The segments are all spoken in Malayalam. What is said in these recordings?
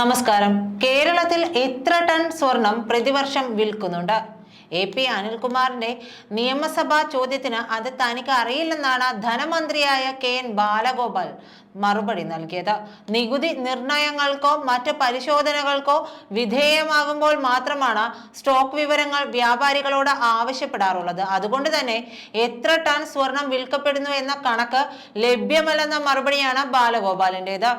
നമസ്കാരം. കേരളത്തിൽ എത്ര ടൺ സ്വർണം പ്രതിവർഷം വിൽക്കുന്നുണ്ട്. എ പി അനിൽകുമാറിന്റെ നിയമസഭാ ചോദ്യത്തിന് അത് തനിക്ക് അറിയില്ലെന്നാണ് ധനമന്ത്രിയായ കെ എൻ ബാലഗോപാൽ മറുപടി നൽകിയത്. നികുതി നിർണയങ്ങൾക്കോ മറ്റ് പരിശോധനകൾക്കോ വിധേയമാകുമ്പോൾ മാത്രമാണ് സ്റ്റോക്ക് വിവരങ്ങൾ വ്യാപാരികളോട് ആവശ്യപ്പെടാറുള്ളത്. അതുകൊണ്ട് തന്നെ എത്ര ടൺ സ്വർണം വിൽക്കപ്പെടുന്നു എന്ന കണക്ക് ലഭ്യമല്ലെന്ന മറുപടിയാണ് ബാലഗോപാലിന്റെത്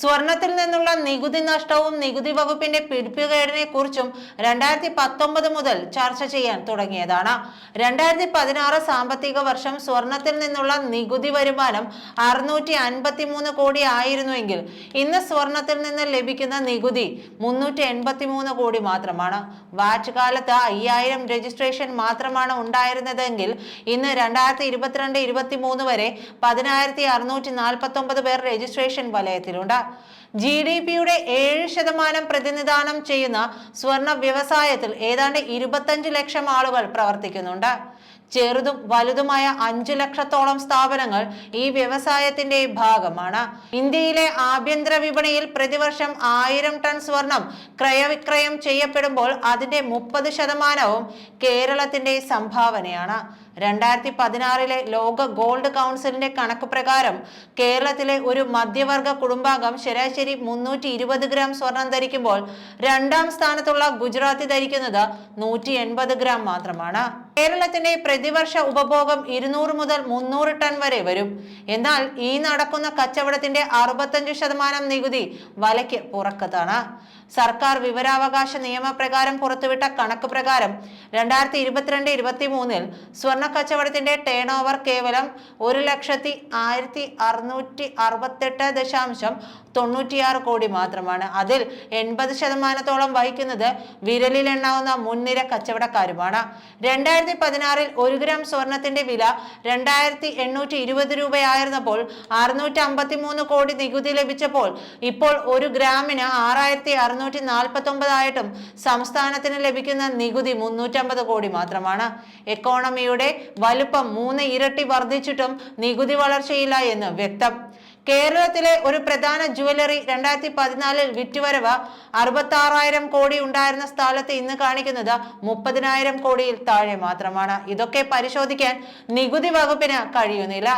സ്വർണത്തിൽ നിന്നുള്ള നികുതി നഷ്ടവും നികുതി വകുപ്പിന്റെ പിടിപ്പുകേടിനെ കുറിച്ചും രണ്ടായിരത്തി പത്തൊമ്പത് മുതൽ ചർച്ച ചെയ്യാൻ തുടങ്ങിയതാണ്. രണ്ടായിരത്തി പതിനാറ് സാമ്പത്തിക വർഷം സ്വർണത്തിൽ നിന്നുള്ള നികുതി വരുമാനം അറുന്നൂറ്റി അൻപത്തി മൂന്ന് കോടി ആയിരുന്നുവെങ്കിൽ ഇന്ന് സ്വർണത്തിൽ നിന്ന് ലഭിക്കുന്ന നികുതി മുന്നൂറ്റി എൺപത്തി മൂന്ന് കോടി മാത്രമാണ്. വാറ്റ് കാലത്ത് അയ്യായിരം രജിസ്ട്രേഷൻ മാത്രമാണ് ഉണ്ടായിരുന്നതെങ്കിൽ ഇന്ന് രണ്ടായിരത്തി ഇരുപത്തിരണ്ട് ഇരുപത്തി മൂന്ന് വരെ പതിനായിരത്തി അറുന്നൂറ്റി നാൽപ്പത്തി ഒമ്പത് പേർ രജിസ്ട്രേഷൻ വലയത്തിലുണ്ട്. ജി ഡി പിയുടെ ഏഴ് ശതമാനം പ്രതിനിധാനം ചെയ്യുന്ന സ്വർണ വ്യവസായത്തിൽ ഏതാണ്ട് ഇരുപത്തഞ്ച് ലക്ഷം ആളുകൾ പ്രവർത്തിക്കുന്നുണ്ട്. ചെറുതും വലുതുമായ അഞ്ചു ലക്ഷത്തോളം സ്ഥാപനങ്ങൾ ഈ വ്യവസായത്തിന്റെ ഭാഗമാണ്. ഇന്ത്യയിലെ ആഭ്യന്തര വിപണിയിൽ പ്രതിവർഷം ആയിരം ടൺ സ്വർണം ക്രയവിക്രയം ചെയ്യപ്പെടുമ്പോൾ അതിന്റെ മുപ്പത് ശതമാനവും കേരളത്തിന്റെ സംഭാവനയാണ്. രണ്ടായിരത്തി പതിനാറിലെ ലോക ഗോൾഡ് കൗൺസിലിന്റെ കണക്ക് പ്രകാരം കേരളത്തിലെ ഒരു മധ്യവർഗ കുടുംബാംഗം ശരാശരി മുന്നൂറ്റി ഇരുപത് ഗ്രാം സ്വർണം ധരിക്കുമ്പോൾ രണ്ടാം സ്ഥാനത്തുള്ള ഗുജറാത്തി ധരിക്കുന്നത് നൂറ്റി എൺപത് ഗ്രാം മാത്രമാണ്. കേരളത്തിന്റെ പ്രതിവർഷ ഉപഭോഗം ഇരുന്നൂറ് മുതൽ മുന്നൂറ് ടൺ വരെ വരും. എന്നാൽ ഈ നടക്കുന്ന കച്ചവടത്തിന്റെ അറുപത്തഞ്ച് ശതമാനം നികുതി വലയ്ക്ക് പുറക്കത്താണ്. സർക്കാർ വിവരാവകാശ നിയമപ്രകാരം പുറത്തുവിട്ട കണക്ക് പ്രകാരം രണ്ടായിരത്തി ഇരുപത്തിരണ്ട് ഇരുപത്തി മൂന്നിൽ സ്വർണ കച്ചവടത്തിന്റെ ടേൺ ഓവർ കേവലം ഒരു ലക്ഷത്തി ആയിരത്തി അറുന്നൂറ്റി അറുപത്തെട്ട് ദശാംശം തൊണ്ണൂറ്റിയാറ് കോടി മാത്രമാണ്. അതിൽ എൺപത് ശതമാനത്തോളം വഹിക്കുന്നത് വിരലിലെണ്ണാവുന്ന മുൻനിര കച്ചവടക്കാരുമാണ്. രണ്ടായിരത്തി പതിനാറിൽ ഒരു ഗ്രാം സ്വർണത്തിന്റെ വില രണ്ടായിരത്തി എണ്ണൂറ്റി ഇരുപത് രൂപയായിരുന്നപ്പോൾ അറുന്നൂറ്റി അമ്പത്തി മൂന്ന് കോടി നികുതി ലഭിച്ചപ്പോൾ ഇപ്പോൾ ഒരു ഗ്രാമിന് ആറായിരത്തി അറുന്നൂറ്റി നാൽപ്പത്തി ഒമ്പതായിട്ടും സംസ്ഥാനത്തിന് ലഭിക്കുന്ന നികുതി മുന്നൂറ്റമ്പത് കോടി മാത്രമാണ്. എക്കോണമിയുടെ വലുപ്പം മൂന്ന് ഇരട്ടി വർദ്ധിച്ചിട്ടും നികുതി വളർച്ചയില്ല എന്ന് വ്യക്തം കേരളത്തിലെ ഒരു പ്രധാന ജുവലറി രണ്ടായിരത്തി പതിനാലിൽ വിറ്റുവരവ് അറുപത്തി ആറായിരം കോടി ഉണ്ടായിരുന്ന സ്ഥലത്ത് ഇന്ന് കാണിക്കുന്നത് മുപ്പതിനായിരം കോടിയിൽ താഴെ മാത്രമാണ്. ഇതൊക്കെ പരിശോധിക്കാൻ നികുതി വകുപ്പിന് കഴിയുന്നില്ല.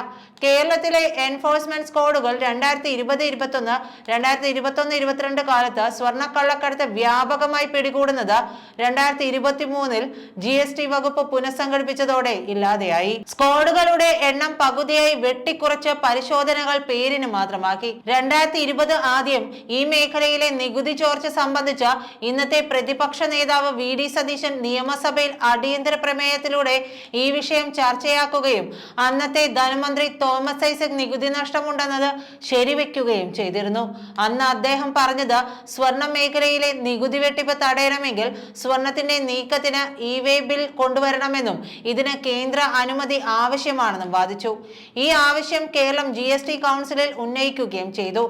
കേരളത്തിലെ എൻഫോഴ്സ്മെന്റ് സ്ക്വാഡുകൾ രണ്ടായിരത്തി ഇരുപത് ഇരുപത്തൊന്ന് രണ്ടായിരത്തി ഇരുപത്തൊന്ന് ഇരുപത്തിരണ്ട് കാലത്ത് സ്വർണക്കള്ളക്കടത്ത് വ്യാപകമായി പിടികൂടുന്നത് രണ്ടായിരത്തി ഇരുപത്തി മൂന്നിൽ ജി എസ് ടി വകുപ്പ് പുനഃസംഘടിപ്പിച്ചതോടെ ഇല്ലാതെയായി. സ്ക്വാഡുകളുടെ എണ്ണം പകുതിയായി വെട്ടിക്കുറച്ച് പരിശോധനകൾ പേരിന് മാത്രമാക്കി. രണ്ടായിരത്തി ഇരുപത് ആദ്യം ഈ മേഖലയിലെ നികുതി ചോർച്ച സംബന്ധിച്ച ഇന്നത്തെ പ്രതിപക്ഷ നേതാവ് വി ഡി സതീശൻ നിയമസഭയിൽ അടിയന്തര പ്രമേയത്തിലൂടെ ഈ വിഷയം ചർച്ചയാക്കുകയും അന്നത്തെ ധനമന്ത്രി തോമസ് ഐസക് നികുതി നഷ്ടമുണ്ടെന്നത് ശരിവെക്കുകയും ചെയ്തിരുന്നു. അന്ന് അദ്ദേഹം പറഞ്ഞത് സ്വർണ മേഖലയിലെ നികുതി വെട്ടിപ്പ് തടയണമെങ്കിൽ സ്വർണത്തിന്റെ നീക്കത്തിന് ഇ വേ ബിൽ കൊണ്ടുവരണമെന്നും ഇതിന് കേന്ദ്ര അനുമതി ആവശ്യമാണെന്നും വാദിച്ചു. ഈ ആവശ്യം കേരളം ജി എസ് ടി കൗൺസിലിൽ ഉന്നയിക്കുകയും ചെയ്തു.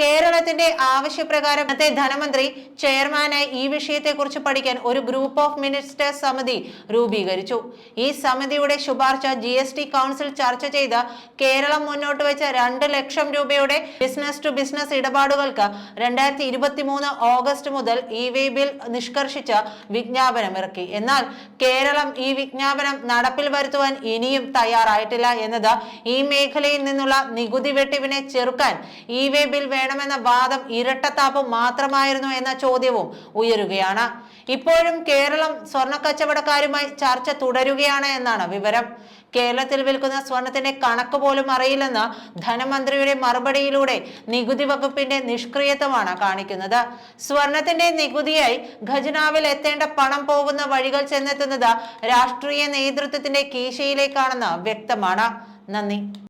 കേരളത്തിന്റെ ആവശ്യപ്രകാരം ധനമന്ത്രി ചെയർമാനായി ഈ വിഷയത്തെക്കുറിച്ച് പഠിക്കാൻ ഒരു ഗ്രൂപ്പ് ഓഫ് മിനിസ്റ്റേഴ്സ് സമിതി രൂപീകരിച്ചു. ഈ സമിതിയുടെ ശുപാർശ ജി എസ് ടി കൗൺസിൽ ചർച്ച ചെയ്ത കേരളം മുന്നോട്ട് വെച്ച രണ്ട് ലക്ഷം രൂപയുടെ ബിസിനസ് ടു ബിസിനസ് ഇടപാടുകൾക്ക് രണ്ടായിരത്തി ഇരുപത്തി മൂന്ന് ഓഗസ്റ്റ് മുതൽ ഇ വി ബിൽ നിഷ്കർഷിച്ച് വിജ്ഞാപനം ഇറക്കി എന്നാൽ കേരളം ഈ വിജ്ഞാപനം നടപ്പിൽ വരുത്തുവാൻ ഇനിയും തയ്യാറായിട്ടില്ല എന്നത് ഈ മേഖലയിൽ നിന്നുള്ള നികുതി വെട്ടിപ്പിനെ ചെറുക്കാൻ ഇ വേ ബിൽ വേണമെന്ന വാദം ഇരട്ടത്താപ്പ് മാത്രമായിരുന്നു എന്ന ചോദ്യവും ഉയരുകയാണ്. ഇപ്പോഴും കേരളം സ്വർണ കച്ചവടക്കാരുമായി ചർച്ച തുടരുകയാണ് എന്നാണ് വിവരം. കേരളത്തിൽ വിൽക്കുന്ന സ്വർണത്തിന്റെ കണക്ക് പോലും അറിയില്ലെന്ന് ധനമന്ത്രിയുടെ മറുപടിയിലൂടെ നികുതി വകുപ്പിന്റെ നിഷ്ക്രിയത്വമാണ് കാണിക്കുന്നത്. സ്വർണത്തിന്റെ നികുതിയായി ഖജനാവിൽ എത്തേണ്ട പണം പോകുന്ന വഴികൾ ചെന്നെത്തുന്നത് രാഷ്ട്രീയ നേതൃത്വത്തിന്റെ കീശയിലേക്കാണെന്ന് വ്യക്തമാണ്. നന്ദി.